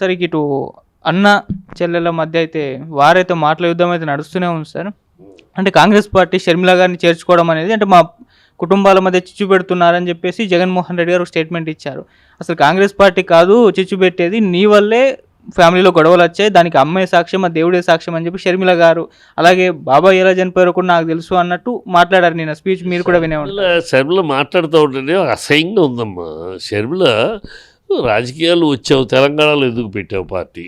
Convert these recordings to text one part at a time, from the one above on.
సరికి ఇటు అన్న చెల్లెల మధ్య అయితే వారైతే మాటల యుద్ధం అయితే నడుస్తూనే ఉంది సార్. అంటే కాంగ్రెస్ పార్టీ షర్మిల గారిని చేర్చుకోవడం అనేది అంటే మా కుటుంబాల మధ్య చిచ్చు పెడుతున్నారని చెప్పేసి జగన్మోహన్ రెడ్డి గారు స్టేట్మెంట్ ఇచ్చారు. అసలు కాంగ్రెస్ పార్టీ కాదు చిచ్చు పెట్టేది నీ వల్లే ఫ్యామిలీలో గొడవలు వచ్చాయి దానికి అమ్మాయి సాక్ష్యం ఆ దేవుడే సాక్ష్యం అని చెప్పి షర్మిల గారు అలాగే బాబాయ్ ఎలా చనిపోయారో కూడా నాకు తెలుసు అన్నట్టు మాట్లాడారు నేను స్పీచ్ మీరు కూడా వినే షర్మిల మాట్లాడుతూ ఉంటేనే అసహ్యంగా ఉందమ్మా. షర్మిల రాజకీయాలు వచ్చావు తెలంగాణలో ఎందుకు పెట్టావు పార్టీ?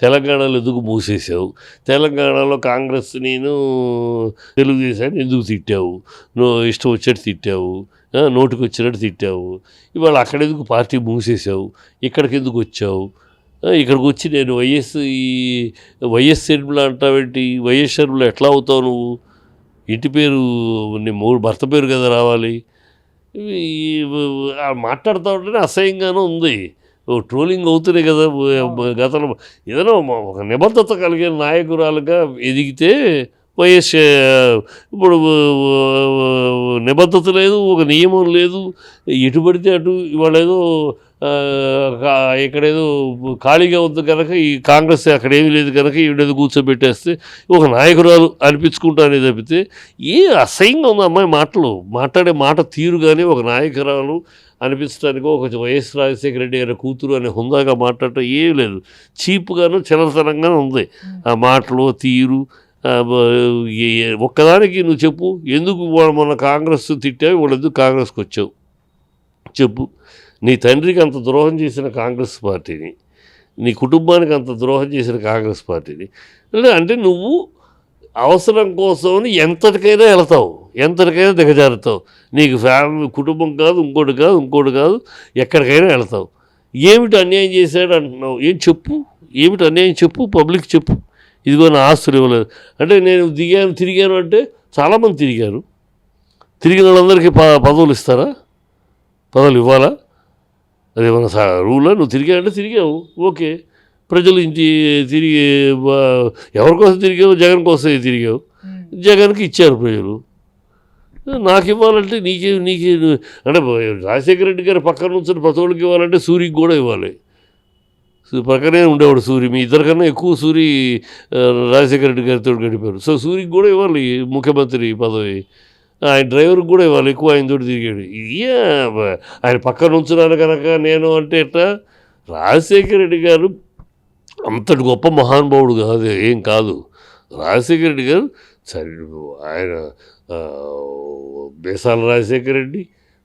తెలంగాణలో ఎందుకు మూసేసావు తెలంగాణలో కాంగ్రెస్ నేను తెలుగుదేశాన్ని ఎందుకు తిట్టావు? నువ్వు ఇష్టం వచ్చేట్టు తిట్టావు నోటికి వచ్చినట్టు తిట్టావు. ఇవాళ అక్కడ ఎందుకు పార్టీ మూసేసావు ఇక్కడికి ఎందుకు వచ్చావు? ఇక్కడికి వచ్చి నేను వైఎస్ ఈ వైఎస్ షర్మిల అంటావేంటి? వైఎస్ షర్మిల ఎట్లా అవుతావు నువ్వు? ఇంటి పేరు నీ మూడు భర్త పేరు కదా రావాలి. మాట్లాడుతూ ఉంటేనే అసహ్యంగానే ఉంది. ఓ ట్రోలింగ్ అవుతున్నాయి కదా గతంలో. ఏదైనా ఒక నిబద్ధత కలిగిన నాయకురాలుగా ఎదిగితే వైఎస్ ఇప్పుడు నిబద్ధత లేదు ఒక నియమం లేదు ఎటు పడితే అటు ఇవాళ ఏదో ఇక్కడేదో ఖాళీగా ఉంది కనుక ఈ కాంగ్రెస్ అక్కడ ఏమీ లేదు కనుక ఈవిడేదో కూర్చోబెట్టేస్తే ఒక నాయకురాలు అనిపించుకుంటానే తప్పితే ఏ అసహ్యంగా ఉంది అమ్మాయి మాటలు. మాట్లాడే మాట తీరు కానీ ఒక నాయకురాలు అనిపించడానికి ఒక వైఎస్ రాజశేఖర రెడ్డి గారి కూతురు అనే హుందాగా మాట్లాడటం ఏం లేదు. చీప్గాను చిలతనంగానే ఉంది. ఆ మాటలు తీరు ఒక్కదానికి నువ్వు చెప్పు. ఎందుకు వాళ్ళ మొన్న కాంగ్రెస్ తిట్టావు? వాళ్ళు ఎందుకు కాంగ్రెస్కి వచ్చావు? చెప్పు. నీ తండ్రికి అంత ద్రోహం చేసిన కాంగ్రెస్ పార్టీని నీ కుటుంబానికి అంత ద్రోహం చేసిన కాంగ్రెస్ పార్టీని అంటే నువ్వు అవసరం కోసం ఎంతటికైనా వెళతావు. ఎంతటికైనా దిగజారుతావు. నీకు ఫ్యామిలీ కుటుంబం కాదు ఇంకోటి కాదు ఇంకోటి కాదు ఎక్కడికైనా వెళతావు. ఏమిటి అన్యాయం చేశాడు అంటున్నావు? ఏం చెప్పు? ఏమిటి అన్యాయం చెప్పు? పబ్లిక్ చెప్పు. ఇదిగో నా ఆస్తులు ఇవ్వలేదు. అంటే నేను దిగాను తిరిగాను అంటే చాలామంది తిరిగారు. తిరిగిన వాళ్ళందరికీ ప పదవులు ఇస్తారా? పదవులు ఇవ్వాలా? అది మన రూలా? నువ్వు తిరిగావంటే తిరిగావు. ఓకే. ప్రజలు ఇంటి తిరిగి ఎవరి కోసం తిరిగావు? జగన్ కోసం తిరిగావు. జగన్కి ఇచ్చారు ప్రజలు. నాకు ఇవ్వాలంటే నీకే నీకే అంటే రాజశేఖర రెడ్డి గారి పక్కన నుంచి ప్రతోళ్ళకి ఇవ్వాలంటే సూరికి కూడా ఇవ్వాలి. పక్కనే ఉండేవాడు సూరి. మీ ఇద్దరికన్నా ఎక్కువ సూరి రాజశేఖర రెడ్డి గారితో గడిపారు. సో సూరికి కూడా ఇవ్వాలి ముఖ్యమంత్రి పదవి. ఆయన డ్రైవర్కి కూడా ఇవ్వాలి ఎక్కువ ఆయన తోటి తిరిగాడు. ఇయ్యా ఆయన పక్కన ఉంచున్నాను కనుక నేను అంటే ఎట్లా? రాజశేఖర రెడ్డి గారు అంతటి గొప్ప మహానుభావుడు కాదు ఏం కాదు. రాజశేఖర రెడ్డి గారు సరే ఆయన బేసాల రాజశేఖర రెడ్డి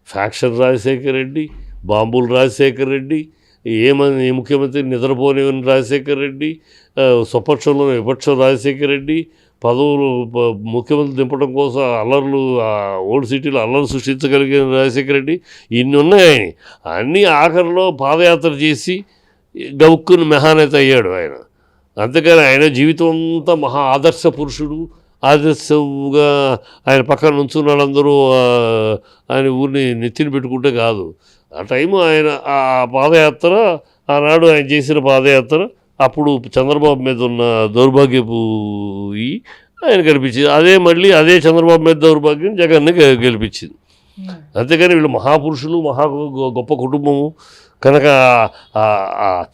ఫ్యాక్షన్ రాజశేఖర రెడ్డి బాంబుల రాజశేఖర రెడ్డి ఏమని ముఖ్యమంత్రి నిద్రపోనివని రాజశేఖర రెడ్డి స్వపక్షంలో విపక్షం రాజశేఖర రెడ్డి పదవులు ముఖ్యమంత్రి దింపడం కోసం అల్లర్లు ఓల్డ్ సిటీలో అల్లర్లు సృష్టించగలిగిన రాజశేఖర రెడ్డి ఇన్ని ఉన్నాయి అన్నీ ఆఖరిలో పాదయాత్ర చేసి గవుక్కుని మెహానేత అయ్యాడు ఆయన. అంతేకాని ఆయన జీవితం అంతా మహా ఆదర్శ పురుషుడు ఆదర్శంగా ఆయన పక్కన నుంచున్న వాళ్ళందరూ ఆయన ఊరిని నెత్తిన పెట్టుకుంటే కాదు. ఆ టైం ఆయన ఆ పాదయాత్ర ఆనాడు ఆయన చేసిన పాదయాత్ర అప్పుడు చంద్రబాబు మీద ఉన్న దౌర్భాగ్యపు ఆయన గెలిపించింది. అదే మళ్ళీ అదే చంద్రబాబు మీద దౌర్భాగ్యం జగన్ని గెలిపించింది. అంతేగాని వీళ్ళు మహాపురుషులు మహా గొప్ప కుటుంబము. కనుక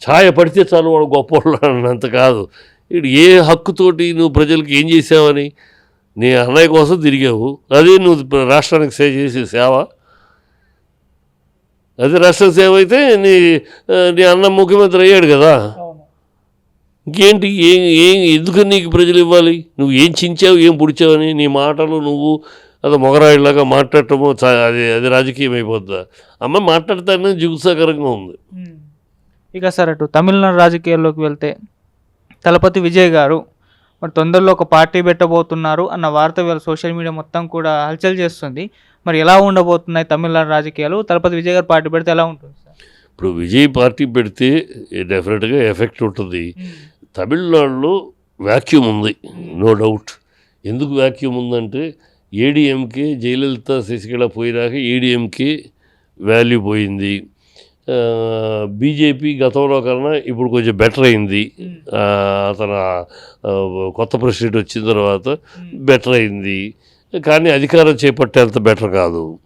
ఛాయ పడితే చాలు వాడు గొప్పవాళ్ళు అన్నంత కాదు. వీడు ఏ హక్కుతోటి నువ్వు ప్రజలకు ఏం చేసావని నీ అన్నయ్య కోసం తిరిగావు. అదే నువ్వు రాష్ట్రానికి సేవ చేసే సేవ. అదే రాష్ట్ర సేవ అయితే నీ నీ అన్న ముఖ్యమంత్రి అయ్యాడు కదా. ఇంకేంటి ఏం ఏం ఎందుకు నీకు ప్రజలు ఇవ్వాలి? నువ్వు ఏం చించావు ఏం పుడిచావని నీ మాటలు నువ్వు అది మొగరాయిలాగా మాట్లాడటము అది అది రాజకీయం అయిపోద్దా అమ్మ మాట్లాడతానే జిగుసాకరంగా ఉంది. ఇక సార్ అటు తమిళనాడు రాజకీయాల్లోకి వెళ్తే తలపతి విజయ్ గారు మరి తొందరలో ఒక పార్టీ పెట్టబోతున్నారు అన్న వార్త వీళ్ళ సోషల్ మీడియా మొత్తం కూడా హల్చల్ చేస్తుంది. మరి ఎలా ఉండబోతున్నాయి తమిళనాడు రాజకీయాలు? తలపతి విజయ్ గారు పార్టీ పెడితే ఎలా ఉంటుంది సార్? ఇప్పుడు విజయ్ పార్టీ పెడితే డెఫినెట్గా ఎఫెక్ట్ ఉంటుంది. తమిళనాడులో వ్యాక్యూమ్ ఉంది నో డౌట్ ఎందుకు వ్యాక్యూమ్ ఉందంటే ఏడిఎంకే జయలలిత శశికళ పోయినాక ఏడిఎంకే వాల్యూ పోయింది. బీజేపీ గతంలో కన్నా ఇప్పుడు కొంచెం బెటర్ అయింది. ఆ, అతను కొత్త ప్రెసిడెంట్ వచ్చిన తర్వాత బెటర్ అయింది. కానీ అధికారం చేపట్టేంత బెటర్ కాదు.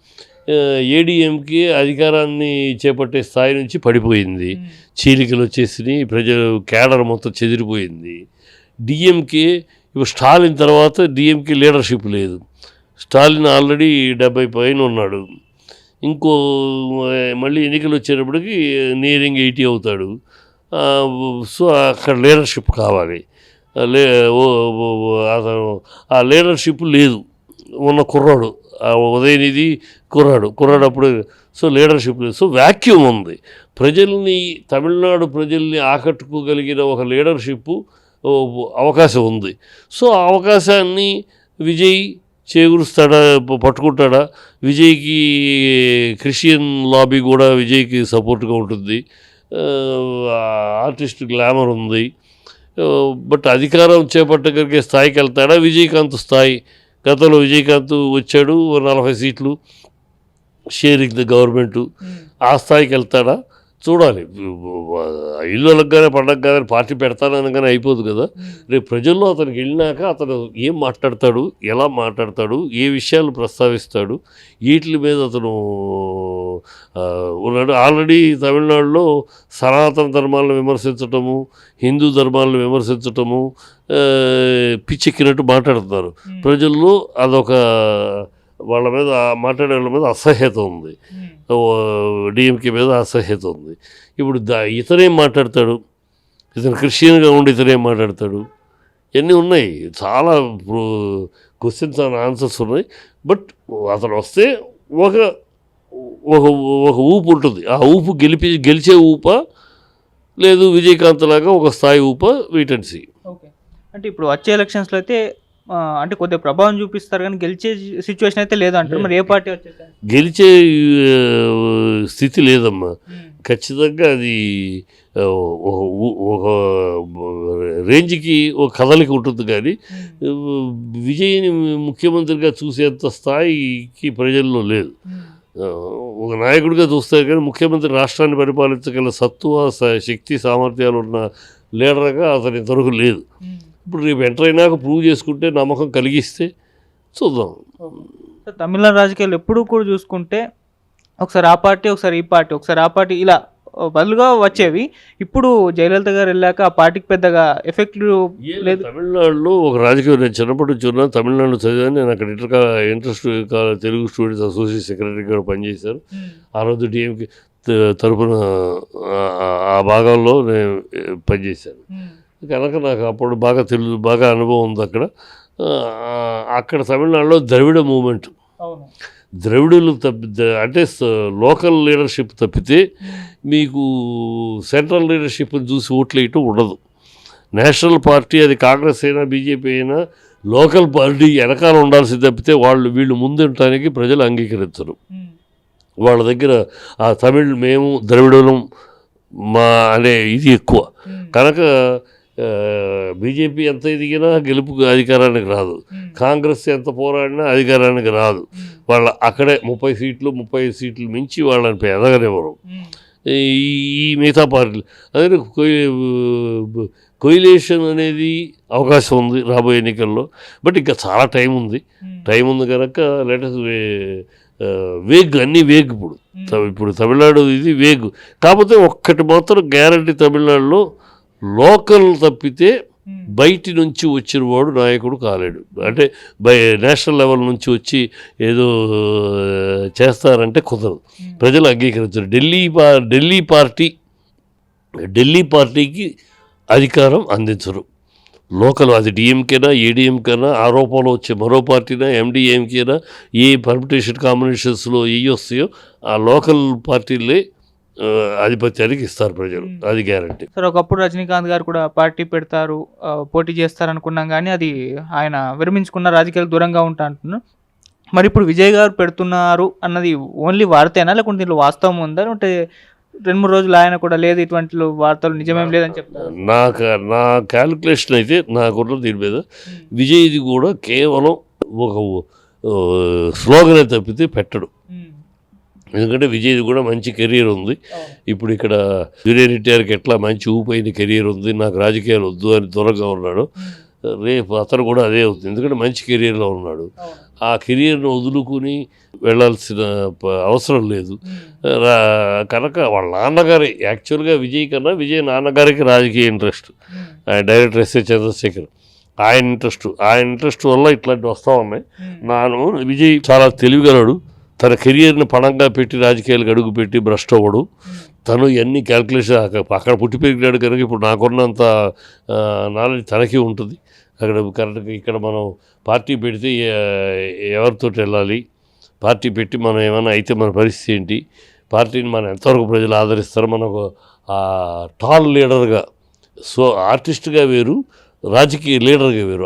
ఏడీఎంకి అధికారాన్ని చేపట్టే స్థాయి నుంచి పడిపోయింది. చీలికలు వచ్చేసినాయి ప్రజలు కేడర్ మొత్తం చెదిరిపోయింది. డిఎంకే ఇప్పుడు స్టాలిన్ తర్వాత డిఎంకే లీడర్షిప్ లేదు. స్టాలిన్ ఆల్రెడీ డెబ్బై పైన ఉన్నాడు. ఇంకో మళ్ళీ ఎన్నికలు వచ్చేటప్పటికి నియరింగ్ ఎయిటీ అవుతాడు. సో అక్కడ లీడర్షిప్ కావాలి. లే అతను ఆ లీడర్షిప్ లేదు. ఉన్న కుర్రాడు ఉదయనిధి కుర్రాడు కుర్రాడు అప్పుడు సో లీడర్షిప్ లేదు. సో వ్యాక్యూమ్ ఉంది. ప్రజల్ని తమిళనాడు ప్రజల్ని ఆకట్టుకోగలిగిన ఒక లీడర్షిప్ అవకాశం ఉంది. సో ఆ అవకాశాన్ని విజయ్ చేకూరుస్తాడా పట్టుకుంటాడా? విజయ్కి క్రిస్టియన్ లాబీ కూడా విజయ్కి సపోర్ట్గా ఉంటుంది. ఆర్టిస్ట్ గ్లామర్ ఉంది. బట్ అధికారం చేపట్టగలిగే స్థాయికి వెళ్తాడా? విజయకాంత్ స్థాయి. గతంలో విజయకాంత్ వచ్చాడు ఓ నలభై సీట్లు షేరింగ్ ద గవర్నమెంట్. ఆ స్థాయికి వెళ్తాడా? చూడాలి. ఇల్లు అనగానే పండగ పార్టీ పెడతాననగానే అయిపోదు కదా. రేపు ప్రజల్లో అతనికి వెళ్ళినాక అతను ఏం మాట్లాడతాడు ఎలా మాట్లాడతాడు ఏ విషయాలు ప్రస్తావిస్తాడు వీటి మీద అతను ఉన్నాడు. ఆల్రెడీ తమిళనాడులో సనాతన ధర్మాలను విమర్శించటము హిందూ ధర్మాలను విమర్శించటము పిచ్చెక్కినట్టు మాట్లాడుతున్నారు. ప్రజల్లో అదొక వాళ్ళ మీద మాట్లాడే వాళ్ళ మీద అసహ్యత ఉంది. డిఎంకే మీద అసహ్యత ఉంది. ఇప్పుడు దా ఇతనేం మాట్లాడతాడు. ఇతను క్రిస్టియన్గా ఉండి ఇతనేం మాట్లాడతాడు. ఇవన్నీ ఉన్నాయి? చాలా క్వశ్చన్స్ అండ్ ఆన్సర్స్ ఉన్నాయి. బట్ అతను వస్తే ఒక ఒక ఒక ఊపు ఉంటుంది. ఆ ఊపు గెలిపి గెలిచే ఊప లేదు విజయకాంత్ లాగా ఒక స్థాయి ఊప వీటెన్సీ ఓకే అంటే ఇప్పుడు వచ్చే ఎలక్షన్స్లో అయితే అంటే కొద్దిగా ప్రభావం చూపిస్తారు కానీ గెలిచే సిచ్యువేషన్ అయితే లేదంటారు. మరి ఏ పార్టీ వచ్చేసి గెలిచే స్థితి లేదమ్మా. ఖచ్చితంగా అది ఒక రేంజ్కి ఒక కదలిక ఉంటుంది కానీ విజయ్ని ముఖ్యమంత్రిగా చూసేంత స్థాయికి ప్రజల్లో లేదు. ఒక నాయకుడిగా చూస్తే కానీ ముఖ్యమంత్రి రాష్ట్రాన్ని పరిపాలించగల సత్తువ స- శక్తి సామర్థ్యాలు ఉన్న లీడర్గా అతని ఇంతవరకు లేదు. ఇప్పుడు రేపు ఎంటర్ అయినాక ప్రూవ్ చేసుకుంటే నమ్మకం కలిగిస్తే చూద్దాం. తమిళనాడు రాజకీయాలు ఎప్పుడూ కూడా చూసుకుంటే ఒకసారి ఆ పార్టీ ఒకసారి ఈ పార్టీ ఒకసారి ఆ పార్టీ ఇలా బదులుగా వచ్చేవి. ఇప్పుడు జయలలిత గారు వెళ్ళాక ఆ పార్టీకి పెద్దగా ఎఫెక్ట్ లేదు. తమిళనాడులో ఒక రాజకీయ నేను చిన్నప్పటి నుంచి ఉన్నా తమిళనాడులో చదివాను. నేను అక్కడ ఇంటర్ కా- ఇంటర్ స్టూ- కా- తెలుగు స్టూడెంట్స్ అసోసియేషన్ సెక్రటరీగా పనిచేశాను ఆ రోజు డిఎంకి తరఫున ఆ- భాగంలో నేను పనిచేశాను. కనుక నాకు అప్పుడు బాగా తెలుగు బాగా అనుభవం ఉంది అక్కడ. అక్కడ తమిళనాడులో ద్రవిడ మూమెంట్. ద్రవిడులు తప్పి అంటే లోకల్ లీడర్షిప్ తప్పితే మీకు సెంట్రల్ లీడర్షిప్ని చూసి ఓట్లు వేయటం ఉండదు. నేషనల్ పార్టీ అది కాంగ్రెస్ అయినా బీజేపీ అయినా లోకల్ పార్టీ వెనకాల ఉండాల్సి తప్పితే వాళ్ళు వీళ్ళు ముందుండటానికి ప్రజలు అంగీకరించరు. వాళ్ళ దగ్గర ఆ తమిళ్ మేము ద్రవిడులం మా అనే ఇది ఎక్కువ. కనుక బీజేపీ ఎంత ఎదిగినా గెలుపు అధికారానికి రాదు. కాంగ్రెస్ ఎంత పోరాడినా అధికారానికి రాదు. వాళ్ళ అక్కడే ముప్పై సీట్లు ముప్పై సీట్లు మించి వాళ్ళని ఎదగనివ్వరు ఈ ఈ మిగతా పార్టీలు. అదే కొయిలేషన్ అనేది అవకాశం ఉంది రాబోయే ఎన్నికల్లో. బట్ ఇంకా చాలా టైం ఉంది. టైం ఉంది కనుక లెటస్ వేగ్ అన్నీ వేగ్ ఇప్పుడు. ఇప్పుడు తమిళనాడు ఇది వేగ్. కాకపోతే ఒక్కటి మాత్రం గ్యారంటీ తమిళనాడులో లోకల్ తప్పితే బయటి నుంచి వచ్చిన వాడు నాయకుడు కాలేడు. అంటే బై నేషనల్ లెవెల్ నుంచి వచ్చి ఏదో ఆ, చేస్తారంటే కుదరదు. ప్రజలు అంగీకరించరు. ఢిల్లీ పా ఢిల్లీ పార్టీ ఢిల్లీ పార్టీకి అధికారం అందించరు. లోకల్ అది డిఎంకేనా ఏడిఎంకేనా ఆరోపణలు వచ్చే మరో పార్టీనా ఎండిఎంకేనా ఏ పర్మిటేషన్ కాంబినేషన్స్లో ఏ వస్తాయో ఆ లోకల్ పార్టీలే ఆ, ఆధిపత్యానికి ఇస్తారు ప్రజలు. అది గ్యారంటీ. సార్ ఒకప్పుడు రజనీకాంత్ గారు కూడా పార్టీ పెడతారు పోటీ చేస్తారు అనుకున్నాం కానీ అది ఆయన విరమించుకున్న రాజకీయాలకు దూరంగా ఉంటా అంటున్నారు మరి ఇప్పుడు విజయ్ గారు పెడుతున్నారు అన్నది ఓన్లీ వార్తేనా? లేకుంటే దీంట్లో వాస్తవం ఉందా? అంటే రెండు మూడు రోజులు ఆయన కూడా లేదు ఇటువంటి వార్తలు నిజమేం లేదని చెప్తారు? నా క- నా క్యాలిక్యులేషన్ అయితే నాకున్న దీని మీద. విజయ్ది కూడా కేవలం ఒక స్లోగనే తప్పితే పెట్టడు. ఎందుకంటే విజయ్ది కూడా మంచి కెరీర్ ఉంది. ఇప్పుడు ఇక్కడ జూనియర్ ఎన్టీఆర్కి ఎట్లా మంచి ఊపైన కెరీర్ ఉంది. నాకు రాజకీయాలు వద్దు అని దూరంగా ఉన్నాడు. రేపు అతను కూడా అదే అవుతుంది. ఎందుకంటే మంచి కెరీర్లో ఉన్నాడు. ఆ కెరియర్ను వదులుకుని వెళ్ళాల్సిన అవసరం లేదు. కనుక వాళ్ళ నాన్నగారి యాక్చువల్గా విజయ్ కన్నా విజయ్ నాన్నగారికి రాజకీయ ఇంట్రెస్ట్. ఆయన డైరెక్టర్ ఎస్ఏ చంద్రశేఖర్. ఆయన ఇంట్రెస్ట్. ఆయన ఇంట్రెస్ట్ వల్ల ఇట్లాంటివి వస్తూ ఉన్నాయి. నాను విజయ్ చాలా తెలివిగలడు. తన కెరియర్ని పణంగా పెట్టి రాజకీయాలకు అడుగు పెట్టి భ్రష్ట్ అవ్వడు. తను ఇవన్నీ క్యాల్కులేషన్ అక్కడ పుట్టి పెరిగినాడు కనుక ఇప్పుడు నాకున్నంత నాలెడ్జ్ తనకి ఉంటుంది. అక్కడ కరెక్ట్గా ఇక్కడ మనం పార్టీ పెడితే ఎవరితో వెళ్ళాలి? పార్టీ పెట్టి మనం ఏమైనా అయితే మన పరిస్థితి ఏంటి? పార్టీని మనం ఎంతవరకు ప్రజలు ఆదరిస్తారు? మనకు టాల్ లీడర్గా సో ఆర్టిస్ట్గా వేరు రాజకీయ లీడర్గా వేరు.